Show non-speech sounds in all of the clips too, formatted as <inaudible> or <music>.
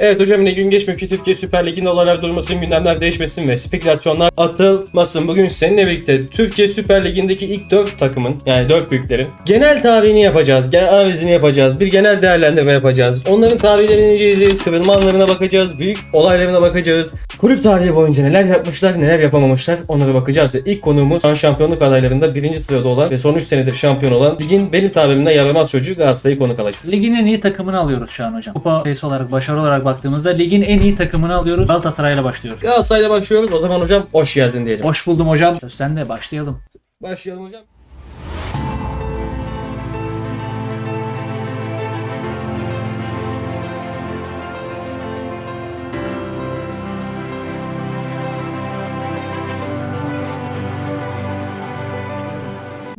Evet hocam yine gün geçmiyor ki Türkiye Süper Ligi'nin olaylar durmasın, gündemler değişmesin ve spekülasyonlar atılmasın. Bugün seninle birlikte Türkiye Süper Ligi'ndeki ilk 4 takımın yani 4 büyüklerin genel tarihini yapacağız, genel analizini yapacağız, bir genel değerlendirme yapacağız. Onların tarihlerini inceleyeceğiz, kırılma anlarına bakacağız, büyük olaylarına bakacağız. Kulüp tarihi boyunca neler yapmışlar, neler yapamamışlar onlara bakacağız. Ve ilk konuğumuz şu an şampiyonluk adaylarında birinci sırada olan ve son 3 senedir şampiyon olan ligin benim tabirimde yaramaz çocuğu Galatasaray'ı konuk alacağız. Ligin en iyi takımını alıyoruz şu an hocam. Kupa sayısı olarak, başarı olarak baktığımızda ligin en iyi takımını alıyoruz. Galatasaray'la başlıyoruz. Galatasaray'la başlıyoruz. O zaman hocam hoş geldin diyelim. Hoş buldum hocam. Söz sende başlayalım. Başlayalım hocam.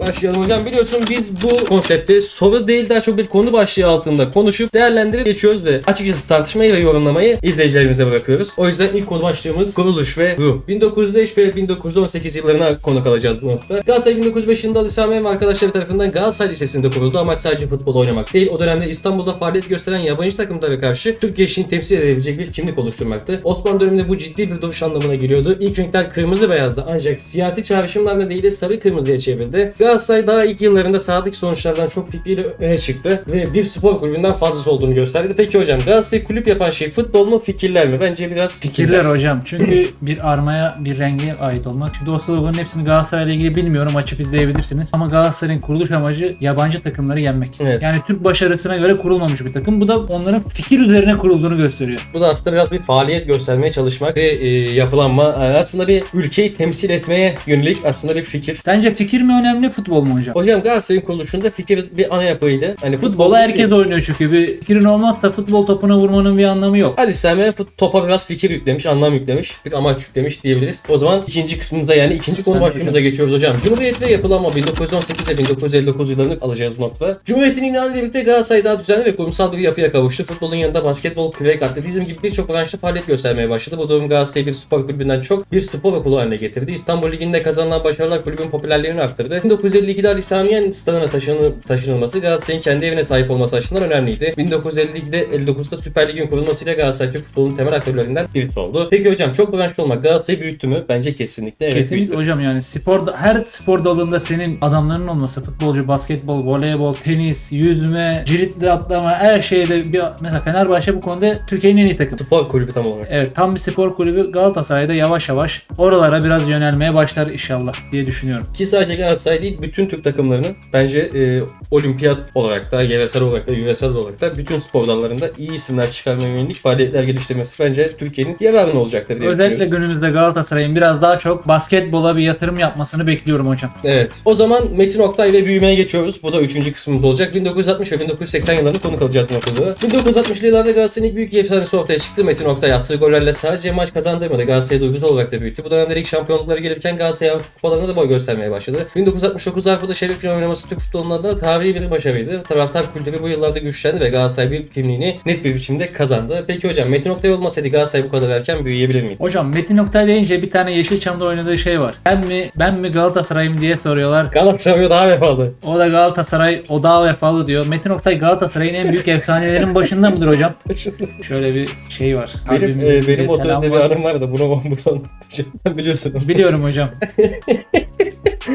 Başlayalım hocam. Biliyorsun biz bu konsepte soru değil daha çok bir konu başlığı altında konuşup değerlendirip geçiyoruz ve açıkçası tartışmayı ve yorumlamayı izleyicilerimize bırakıyoruz. O yüzden ilk konu başlığımız kuruluş ve ruh. 1905 ve 1918 yıllarına konuk alacağız bu noktada. Galatasaray 1905 yılında Ali Sami ve arkadaşları tarafından Galatasaray Lisesi'nde kuruldu. Amaç sadece futbol oynamak değil. O dönemde İstanbul'da faaliyet gösteren yabancı takımlara karşı Türkiye işini temsil edebilecek bir kimlik oluşturmaktı. Osmanlı döneminde bu ciddi bir duruş anlamına geliyordu. İlk renkler kırmızı beyazdı ancak siyasi çağrışımlar nedeniyle sarı kırmızıya çevrildi. Galatasaray daha ilk yıllarında sadık sonuçlardan çok fikriyle öne çıktı ve bir spor kulübünden fazlası olduğunu gösterdi. Peki hocam Galatasaray kulüp yapan şey futbol mu fikirler mi? Bence biraz Fikirler hocam. Çünkü bir armaya, bir renge ait olmak. Şimdi o sloganın hepsini Galatasaray'la ilgili bilmiyorum. Açıp izleyebilirsiniz. Ama Galatasaray'ın kuruluş amacı yabancı takımları yenmek. Evet. Yani Türk başarısına göre kurulmamış bir takım. Bu da onların fikir üzerine kurulduğunu gösteriyor. Bu da aslında biraz bir faaliyet göstermeye çalışmak ve e, yapılanma yani aslında bir ülkeyi temsil etmeye yönelik aslında bir fikir. Sence fikir mi önemli, futbol mu hocam? Hocam Galatasaray'ın kuruluşunda fikir bir ana yapıydı. Hani futbol Futbola herkes oynuyor çünkü. Bir fikrin olmazsa futbol topuna vurmanın bir anlamı yok. Ali Sami topa biraz fikir yüklemiş, anlam yüklemiş, bir amaç yüklemiş diyebiliriz. O zaman ikinci kısmımıza yani ikinci konu başlığımıza geçiyoruz hocam. Cumhuriyet ve yapılanma 1918 ve 1959 yıllarını alacağız bu noktada. Cumhuriyetin ilanı ile birlikte Galatasaray daha düzenli ve kurumsal bir yapıya kavuştu. Futbolun yanında basketbol, kürek, atletizm gibi birçok branşta faaliyet göstermeye başladı. Bu durum Galatasaray'ı bir spor kulübünden çok bir spor okulu haline getirdi. İstanbul Ligi'nde kazanılan başarılar kulübün popülerliğini arttırdı. 1952'de Ali Sami Yen stadına taşını, taşınılması Galatasaray'ın kendi evine sahip olması açısından önemliydi. 1952'de 59'da Süper Lig'in kurulmasıyla Galatasaray Türk futbolunun temel aktörlerinden birisi oldu. Peki hocam çok branşlı olmak Galatasaray'ı büyüttü mü? Bence kesinlikle evet Kesinlikle büyüttü. hocam yani spor her spor dalında senin adamların olması futbolcu, basketbol, voleybol, tenis, yüzme, ciritli atlama her şeyde bir mesela Fenerbahçe bu konuda Türkiye'nin en iyi takımı. Spor kulübü tam olarak. Evet tam bir spor kulübü Galatasaray'da yavaş yavaş oralara biraz yönelmeye başlar inşallah diye düşünüyorum. Ki sadece Galatasaray değil bütün Türk takımlarının bence e, olimpiyat olarak da, yeresel olarak da, yüresel olarak da bütün spor dallarında iyi isimler çıkarmaya yönelik faaliyetler geliştirmesi bence Türkiye'nin yararına olacaktır diye Özellikle günümüzde Galatasaray'ın biraz daha çok basketbola bir yatırım yapmasını bekliyorum hocam. Evet. O zaman Metin Oktay ve büyümeye geçiyoruz. Bu da üçüncü kısmımız olacak. 1960 ve 1980 yıllarını konuk alacağız bu noktada. 1960'lı yıllarda Galatasaray'ın ilk büyük efsanesi ortaya çıktı. Metin Oktay attığı gollerle sadece maç kazandırmadı. Galatasaray'ı duygusal olarak da büyüttü. Bu dönemde lig şampiyonlukları gelirken Galatasaray Avrupa kupalarında da boy göstermeye başladı. 1969 Avrupa'da final oynaması Türk futbolunun adına tarihi bir başarıydı. Taraftar kültürü bu yıllarda güçlendi ve Galatasaray bir kimliğini net bir biçimde kazandı. Peki hocam Metin Oktay olmasaydı Galatasaray bu kadar erken büyüyebilir miydi? Hocam Metin Oktay deyince bir tane Yeşilçam'da oynadığı şey var. Ben mi ben mi Galatasaray'ım diye soruyorlar. Galatasaray daha vefalı. O da Galatasaray, o daha vefalı diyor. Metin Oktay Galatasaray'ın en büyük <laughs> efsanelerin başında mıdır hocam? Şöyle bir şey var. Benim, e, benim bir anım var da bunu <laughs> buradan biliyorsun. Biliyorum hocam. <laughs>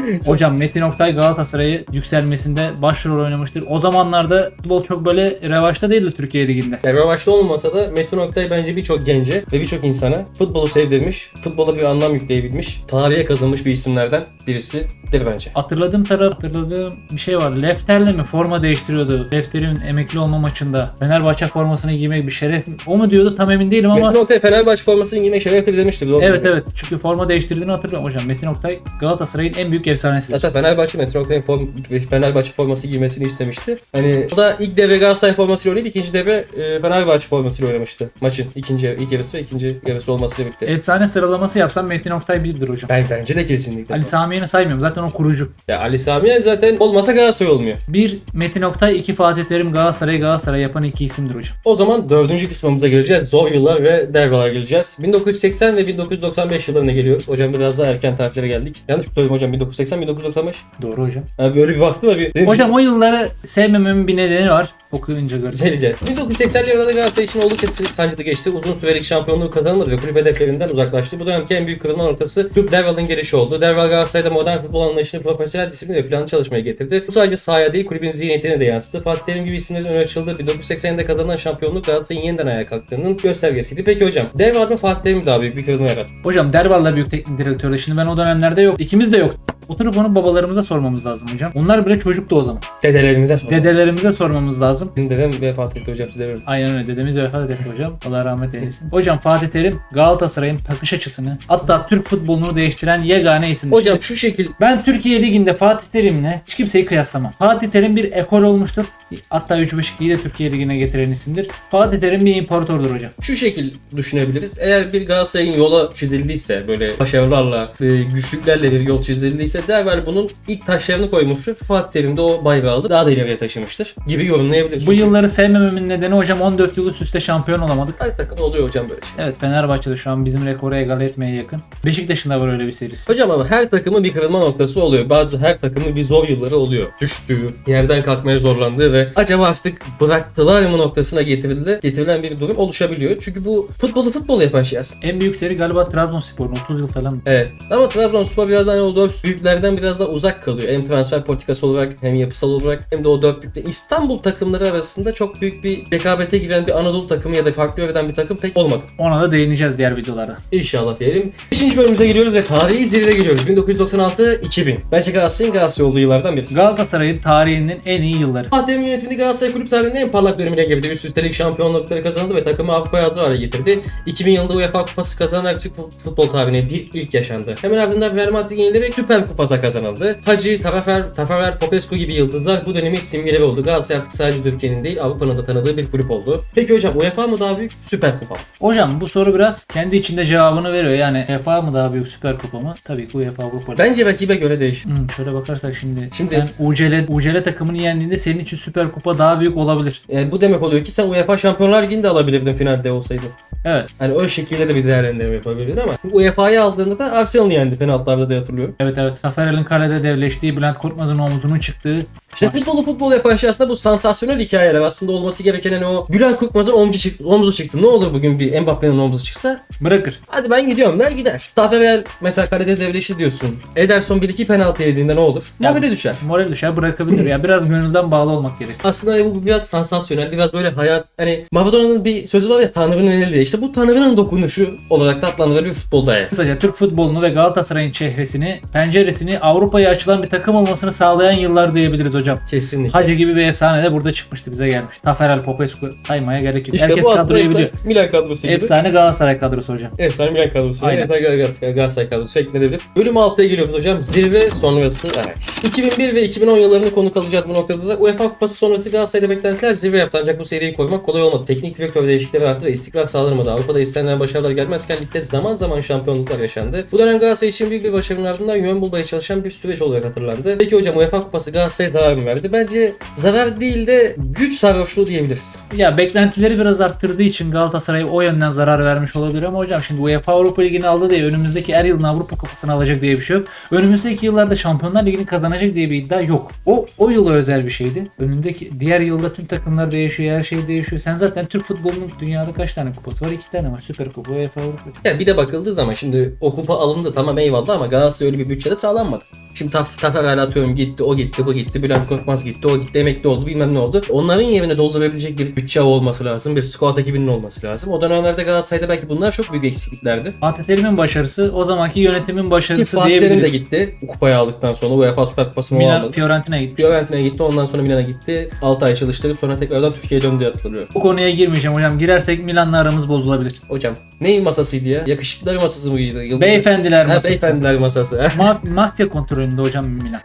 <laughs> hocam Metin Oktay Galatasaray'ı yükselmesinde başrol oynamıştır. O zamanlarda futbol çok böyle revaçta değildi Türkiye Ligi'nde. Yani revaçta olmasa da Metin Oktay bence birçok gence ve birçok insana futbolu sevdirmiş, futbola bir anlam yükleyebilmiş, tarihe kazınmış bir isimlerden birisidir bence. Hatırladığım taraf hatırladığım bir şey var. Lefter'le mi forma değiştiriyordu? Lefter'in emekli olma maçında Fenerbahçe formasını giymek bir şeref mi? O mu diyordu tam emin değilim ama Metin Oktay Fenerbahçe formasını giymek şereftir demişti. Doğru Evet evet çünkü forma değiştirdiğini hatırlıyorum hocam. Metin Oktay Galatasaray'ın en büyük efsanesidir. Zaten Fenerbahçe Metin Oktay'ın form, Fenerbahçe forması giymesini istemişti. Hani o da ilk devre Galatasaray formasıyla oynayıp ikinci devre e, Fenerbahçe formasıyla oynamıştı. Maçın ikinci ilk yarısı ikinci yarısı olmasıyla birlikte. Efsane sıralaması yapsam Metin Oktay birdir hocam. Ben bence de kesinlikle. Ali Sami Yen'i saymıyorum zaten o kurucu. ya Ali Sami Yen zaten olmasa Galatasaray olmuyor. Bir Metin Oktay, iki Fatih Terim Galatasaray Galatasaray yapan iki isimdir hocam. O zaman dördüncü kısmımıza geleceğiz. Zor yıllar ve derbalar geleceğiz. 1980 ve 1995 yıllarına geliyoruz. Hocam biraz daha erken tarihlere geldik. Yanlış mı söyledim hocam? 1980 1995. Doğru hocam. Ha böyle bir baktı da bir. Hocam o yılları sevmememin bir nedeni var. Okuyunca göreceğiz. Geleceğiz. 1980'li yıllarda Galatasaray için oldukça sancılı geçti. Uzun sürelik şampiyonluğu kazanamadı ve kulüp hedeflerinden uzaklaştı. Bu dönemki en büyük kırılma noktası Türk Derval'ın gelişi oldu. Derval Galatasaray'da modern futbol anlayışını profesyonel disiplin ve planlı çalışmaya getirdi. Bu sadece sahaya değil kulübün zihniyetine de yansıdı. Fatih Terim gibi isimlerin öne açıldığı 1980'de kazanılan şampiyonluk Galatasaray'ın yeniden ayağa kalktığının göstergesiydi. Peki hocam Derval mı Fatih Terim mi daha büyük bir kırılma yarattı? Hocam Derval'la büyük teknik direktördü. Şimdi ben o dönemlerde yok. İkimiz de yok. Oturup onu babalarımıza sormamız lazım hocam. Onlar bile çocuktu o zaman. Dedelerimize soralım. Dedelerimize sormamız lazım. Benim dedem vefat etti hocam size verin. Aynen öyle. Dedemiz vefat etti hocam. Allah rahmet eylesin. Hocam Fatih Terim Galatasaray'ın takış açısını hatta Türk futbolunu değiştiren yegane isimdir. Hocam şu şekil Ben Türkiye Ligi'nde Fatih Terim'le hiç kimseyi kıyaslamam. Fatih Terim bir ekol olmuştur. Hatta 3-5-2'yi de Türkiye Ligi'ne getiren isimdir. Fatih Terim bir imparatordur hocam. şu şekil düşünebiliriz. Eğer bir Galatasaray'ın yola çizildiyse böyle başarılarla, e, güçlüklerle bir yol çizildiyse Dervel bunun ilk taşlarını koymuştur. Fatih Terim de o bayrağı daha da ileriye taşımıştır gibi yorumlayabiliriz. Bu yılları sevmememin nedeni hocam 14 yıl üst üste şampiyon olamadık. her takım oluyor hocam böyle şey. Evet Fenerbahçe'de şu an bizim rekoru egale etmeye yakın. Beşiktaş'ın da var öyle bir serisi. Hocam ama her takımın bir kırılma noktası oluyor. Bazı her takımın bir zor yılları oluyor. Düştüğü, yerden kalkmaya zorlandığı ve acaba artık bıraktılar mı noktasına getirildi, getirilen bir durum oluşabiliyor. Çünkü bu futbolu futbol yapan şey aslında. En büyük seri galiba Trabzonspor'un 30 yıl falan. Evet. Ama Trabzonspor biraz hani o dört büyüklerden biraz daha uzak kalıyor. Hem transfer politikası olarak hem yapısal olarak hem de o dörtlükte. İstanbul takımları arasında çok büyük bir rekabete giren bir Anadolu takımı ya da farklı yöreden bir takım pek olmadı. Ona da değineceğiz diğer videolarda. İnşallah diyelim. Beşinci bölümümüze geliyoruz ve tarihi zirveye geliyoruz. 1996-2000. Bence Galatasaray'ın Galatasaray olduğu yıllardan birisi. Galatasaray'ın tarihinin en iyi yılları. Terim yönetiminde Galatasaray kulüp tarihinin en parlak dönemine girdi. Üst üste lig şampiyonlukları kazandı ve takımı Avrupa'ya hazır hale getirdi. 2000 yılında UEFA Kupası kazanarak Türk futbol tarihine bir ilk yaşandı. Hemen ardından Real Madrid yenilerek Süper Kupa'da kazanıldı. Hacı, Tafafer, Tafaver, Popescu gibi yıldızlar bu dönemin simgeleri oldu. Galatasaray artık sadece Türkiye'nin değil Avrupa'nın da tanıdığı bir kulüp oldu. Peki hocam UEFA mı daha büyük, Süper Kupa mı? Hocam bu soru biraz kendi içinde cevabını veriyor. Yani UEFA mı daha büyük Süper Kupa mı? Tabii ki UEFA Avrupa. Bence rakibe göre değişir. Hmm, şöyle bakarsak şimdi, Şimdi- sen UCL, UCL takımını yendiğinde senin için Süper Kupa daha büyük olabilir. Yani bu demek oluyor ki sen UEFA Şampiyonlar Ligi'ni de alabilirdin finalde olsaydı. Evet. Hani o şekilde de bir değerlendirme yapabilirdin ama UEFA'yı aldığında da Arsenal'ı yendi penaltılarda da hatırlıyorum. Evet evet. Taferel'in kalede devleştiği, Bülent Korkmaz'ın omzunun çıktığı. İşte futbolu futbol yapan şey aslında bu sansasyonel hikayeler. Aslında olması gereken hani o Bülent Korkmaz'ın omzu, çık- omzu çıktı. Ne olur bugün bir Mbappe'nin omzu çıksa? Bırakır. Hadi ben gidiyorum der gider. Taferel mesela kalede devleşti diyorsun. Ederson 1-2 penaltı yediğinde ne olur? Morali düşer. Moral düşer bırakabilir. ya biraz gönülden bağlı olmak gerek. Aslında bu biraz sansasyonel, biraz böyle hayat... Hani Maradona'nın bir sözü var ya Tanrı'nın eli diye. İşte bu Tanrı'nın dokunuşu olarak da adlandırılır bir futbolda yani. Kısaca Türk futbolunu ve Galatasaray'ın çehresini, penceresini Avrupa'ya açılan bir takım olmasını sağlayan yıllar diyebiliriz hocam. Kesinlikle. Hacı gibi bir efsane de burada çıkmıştı bize gelmiş. Taferel, Popescu saymaya gerek yok. İşte Herkes bu aslında kadroyu biliyor. Milan kadrosu gibi. Efsane Galatasaray kadrosu hocam. Efsane Milan kadrosu. Aynen. Efsane Galatasaray, Galatasaray kadrosu şeklenebilir. Bölüm 6'ya geliyoruz hocam. Zirve sonrası araç. 2001 ve 2010 yıllarını konu kalacağız bu noktada da. UEFA Kupası sonrası Galatasaray'da beklentiler zirve yaptı ancak bu seriyi korumak kolay olmadı. Teknik direktör değişiklikleri arttı ve istikrar sağlanamadı. Avrupa'da istenilen başarılar gelmezken ligde zaman zaman şampiyonluklar yaşandı. Bu dönem Galatasaray için büyük bir başarının ardından yön bulmaya çalışan bir süreç olarak hatırlandı. Peki hocam UEFA Kupası Galatasaray'a zarar mı verdi? Bence zarar değil de güç sarhoşluğu diyebiliriz. Ya beklentileri biraz arttırdığı için Galatasaray o yönden zarar vermiş olabilir ama hocam şimdi UEFA Avrupa Ligi'ni aldı diye önümüzdeki her yılın Avrupa Kupası'nı alacak diye bir şey yok. Önümüzdeki yıllarda Şampiyonlar Ligi'ni kazanacak diye bir iddia yok. O o yıla özel bir şeydi. Önündeki diğer yılda tüm takımlar değişiyor, her şey değişiyor. Sen zaten Türk futbolunun dünyada kaç tane kupası var? İki tane var. Süper Kupa, UEFA Avrupa. Ya bir de bakıldığı zaman şimdi o kupa alındı tamam eyvallah ama Galatasaray öyle bir bütçede sağlanmadı. Şimdi Taf Taferel atıyorum gitti, o gitti, bu gitti, Bülent Korkmaz gitti, o gitti, emekli oldu, bilmem ne oldu. Onların yerine doldurabilecek bir bütçe olması lazım, bir squad ekibinin olması lazım. O dönemlerde Galatasaray'da belki bunlar çok büyük eksikliklerdi. Fatih Terim'in başarısı o zamanki yönetimin başarısı Fatih Terim de diyebiliriz. gitti. Kupayı aldıktan sonra UEFA Süper Kupası'nı Milan, aldı. Fiorentina'ya gitti. Fiorentina'ya gitti, ondan sonra Milan'a gitti. 6 ay çalıştırıp sonra tekrardan Türkiye'ye döndü hatırlıyorum. Bu konuya girmeyeceğim hocam. Girersek Milan'la aramız bozulabilir. Hocam neyin masasıydı ya? Yakışıklılar masası mıydı? Yıldız- Beyefendiler Ha, masası. beyefendiler masası. <laughs> Ma- mafya kontrolünde hocam Milan.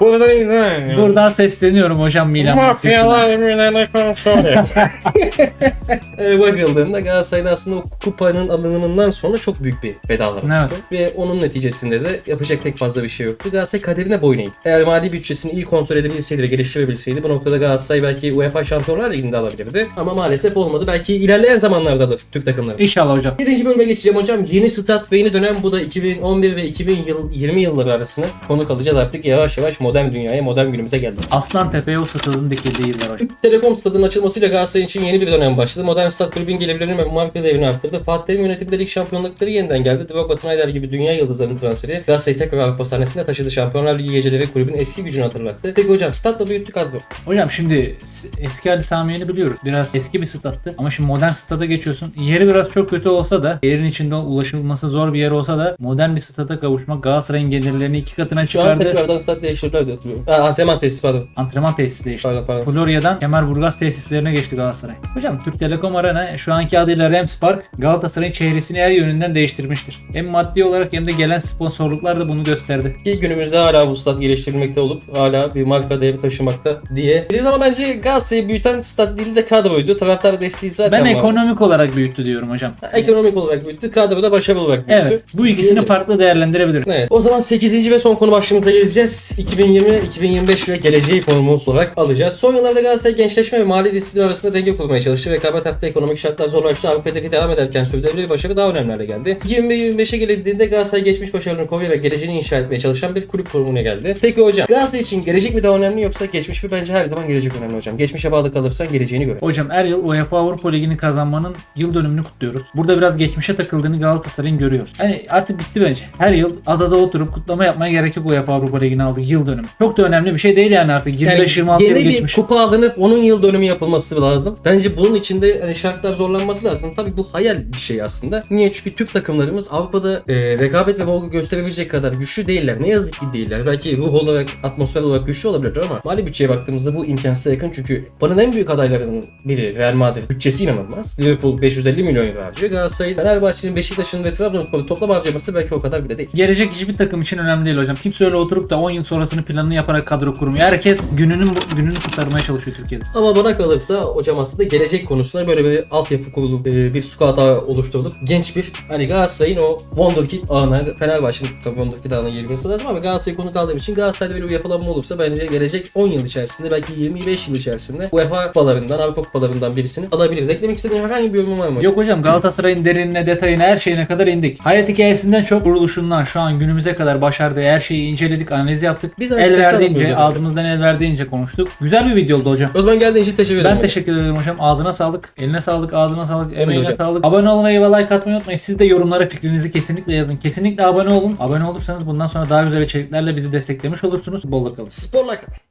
Bu arada neydi? Buradan sesleniyorum hocam Milan. Mafyalar Milan'a <laughs> e, bakıldığında Galatasaray'da aslında o kupanın alınımından sonra çok büyük bir bedalar Evet. Ve onun neticesinde de yapacak pek fazla bir şey yoktu. Galatasaray kaderine boyun eğdi. Eğer mali bütçesini iyi kontrol edebilseydi ve geliştirebilseydi bu noktada Galatasaray belki UEFA Şampiyonlar Ligi'nde alabilirdi. Ama maalesef olmadı. Belki ilerleyen zamanlarda alır Türk takımları. İnşallah hocam. 7. bölüme geçeceğim hocam. Yeni stat ve yeni dönem bu da 2011 ve 2020 yılları arasına konu kalacağız artık yavaş yavaş modern dünyaya, modern günümüze geldi. Aslan Tepe'ye o satılın dikildiği yıllar. Türk Telekom stadının açılmasıyla Galatasaray için yeni bir dönem başladı. Modern stat kulübün gelirlerini ve marka değerini arttırdı. Fatih Terim yönetiminde lig şampiyonlukları yeniden geldi. Drogba, Snyder gibi dünya yıldızlarının transferi Galatasaray'ı tekrar Avrupa sahnesine taşıdı. Şampiyonlar Ligi geceleri kulübün eski gücünü hatırlattı. Peki hocam statla büyüttü kadro. Hocam şimdi eski Ali Sami Yen'i biliyoruz. Biraz eski bir stattı. Ama şimdi modern stada geçiyorsun. Yeri biraz çok kötü olsa da yerin içinde ulaşılması zor bir yer olsa da modern bir stada kavuşmak Galatasaray'ın gelirlerini iki katına Şu an çıkardı. tekrardan stat değiştirdiler diye hatırlıyorum. Ha, antrenman tesisi pardon. Antrenman tesisi değişti. Pardon pardon. Florya'dan Kemerburgaz tesislerine geçti Galatasaray. Hocam Türk Telekom Arena şu anki adıyla Rams Park Galatasaray'ın çehresini her yönünden değiştirmiştir. Hem maddi olarak hem de gelen sponsorluklar da bunu gösterdi. Ki günümüzde hala bu stat geliştirilmekte olup hala bir marka değeri taşımakta diye. Biliyoruz ama bence Galatasaray'ı büyüten stat değil de kadroydu. Taraftar desteği zaten Ben var. ekonomik olarak büyüttü diyorum hocam. Ekonomik olarak büyüttü. Kadroda başarılı olarak büyüttü. Evet. Bu ikisini Diyebiliriz. farklı değerlendirebiliriz. Evet. O zaman 8. ve son konu başlığımıza geleceğiz. 2020, 2025 ve geleceği konumuz olarak alacağız. Son yıllarda Galatasaray gençleşme ve mali disiplin arasında denge kurmaya çalıştı. Rekabet hafta ekonomik şartlar zorlaştı. Avrupa hedefi devam ederken sürdürülebilir başarı daha önemli hale geldi. 2025'e gelindiğinde Galatasaray geçmiş başarılarını koruyor ve geleceğini inşa etmeye çalışan bir kulüp kurumuna geldi. Peki hocam Galatasaray için gelecek mi daha önemli yoksa geçmiş mi? Bence her zaman gelecek önemli hocam. Geçmişe bağlı kalırsan geleceğini gör. Hocam her yıl UEFA Avrupa Ligi'ni kazanmanın yıl dönümünü kutluyoruz. Burada biraz geçmişe takıldığını Galatasaray'ın görüyoruz. Hani artık bitti bence. Her yıl adada oturup kutlama yapmaya gerek yok UEFA Avrupa Ligi'ni aldık yıl dönümü. Çok da önemli bir şey değil yani artık. 25-26 yıl yeni bir geçmiş. kupa alınıp onun yıl dönümü yapılması lazım. Bence bunun içinde hani şartlar zorlanması lazım. Tabii bu hayal bir şey aslında. Niye? Çünkü Türk takımlarımız Avrupa'da e, rekabet ve olgu gösterebilecek kadar güçlü değiller. Ne yazık ki değiller. Belki ruh olarak, atmosfer olarak güçlü olabilirler ama mali bütçeye baktığımızda bu imkansıza yakın çünkü Avrupa'nın en büyük adaylarının biri Real Madrid. Bütçesi inanılmaz. Liverpool 550 milyon euro harcıyor. Galatasaray, Fenerbahçe'nin, Beşiktaş'ın ve Trabzonspor'un toplam harcaması belki o kadar bile değil. Gelecek hiçbir takım için önemli değil hocam. Kimse öyle oturup da 10 yıl sonrasını planını yaparak kadro kurmuyor. Herkes gününün gününü kurtarmaya çalışıyor Türkiye'de. Ama bana kalırsa hocam aslında gelecek konusunda böyle bir altyapı kurulup e, bir squad ağı oluşturulup genç bir hani Galatasaray'ın o Wonderkid ağına Fenerbahçe'nin tabii Wonderkid ağına girmesi lazım ama Galatasaray konu kaldığım için Galatasaray'da böyle bir yapılanma olursa bence gelecek 10 yıl içerisinde belki 25 yıl içerisinde UEFA kupalarından Avrupa kupalarından birisini alabiliriz. Eklemek istediğin herhangi bir yorumun var mı hocam? Yok hocam Galatasaray'ın derinine, detayına, her şeyine kadar indik. Hayat hikayesinden çok kuruluşundan şu an günümüze kadar başardığı her şeyi inceledik, analiz yaptık. Biz el verdiğince, ağzımızdan el verdiğince konuştuk. Güzel bir video oldu hocam. O zaman geldiğin için teşekkür ederim. Ben teşekkür ederim hocam. Ağzına sağlık, eline sağlık, ağzına sağlık, emeğine hocam. sağlık. Abone olmayı ve like atmayı unutmayın. Siz de yorumlara fikrinizi kesinlikle yazın. Kesinlikle abone olun. Abone olursanız bundan sonra daha güzel içeriklerle bizi desteklemiş olursunuz. Bolla kalın. Sporla kalın.